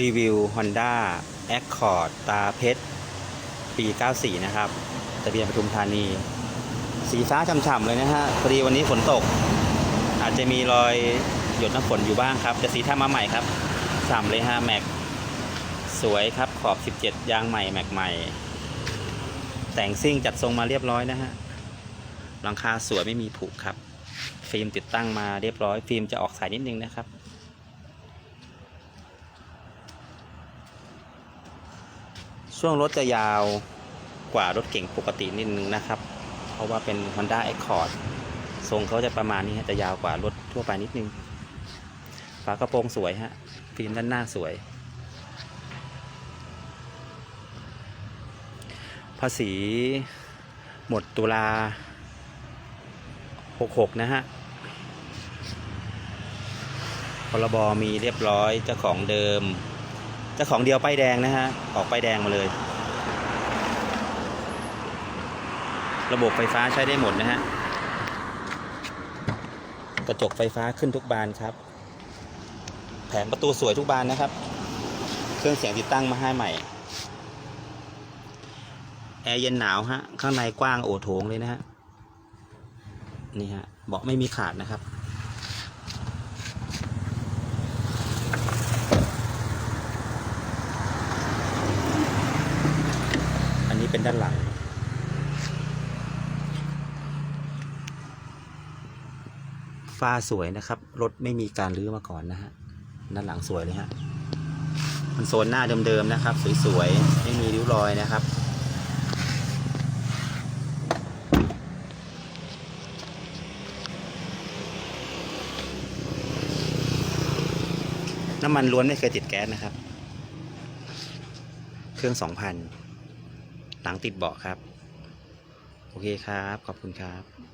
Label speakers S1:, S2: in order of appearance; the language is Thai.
S1: รีวิว Honda Accord ตาเพชร ปี 94 นะครับทะเบียนปทุมธานี สีฟ้าช่ำๆเลยนะฮะพอดีวันนี้ฝนตก อาจจะมีรอยหยดน้ำฝนอยู่บ้างครับแต่สีท่ามาใหม่ครับฉ่ำเลยฮะแม็กสวยครับขอบ 17 ยางใหม่แม็กใหม่ แต่งซิ่งจัดทรงมาเรียบร้อยนะฮะหลังคาสวยไม่มีผุครับ ฟิล์มติดตั้งมาเรียบร้อย ฟิล์มจะออกสายนิดนึงนะครับ ช่วงรถจะยาวกว่ารถเก่งปกตินิดนึงนะครับ เพราะว่าเป็น Honda Accord ทรงเขาจะประมาณนี้จะยาวกว่ารถทั่วไปนิดนึง ฝากระโปรงสวยฮะฟิล์มด้านหน้าสวย ภาษีหมดตุลา 66 นะฮะพรบมีเรียบร้อยเจ้าของเดิม จ้าของเดียวป้ายแดงนะฮะ ออกป้ายแดงมาเลย ระบบไฟฟ้าใช้ได้หมดนะฮะ กระจกไฟฟ้าขึ้นทุกบานครับ แผงประตูสวยทุกบานนะครับ เครื่องเสียงติดตั้งมาให้ใหม่ แอร์เย็นหนาวฮะ ข้างในกว้างโอโถงเลยนะฮะ นี่ฮะ เบาะไม่มีขาดนะครับ อันนี้ เป็นด้านหลัง ฟ้าสวยนะครับ รถไม่มีการรื้อมาก่อนนะฮะ ด้านหลังสวยเลยฮะมันโซนหน้าเดิมๆนะครับ สวยๆ ไม่มีริ้วรอยนะครับน้ำมันล้วนไม่เคยติดแก๊สนะครับ เครื่องสองพัน หลังติดเบาะครับ โอเคครับ ขอบคุณครับ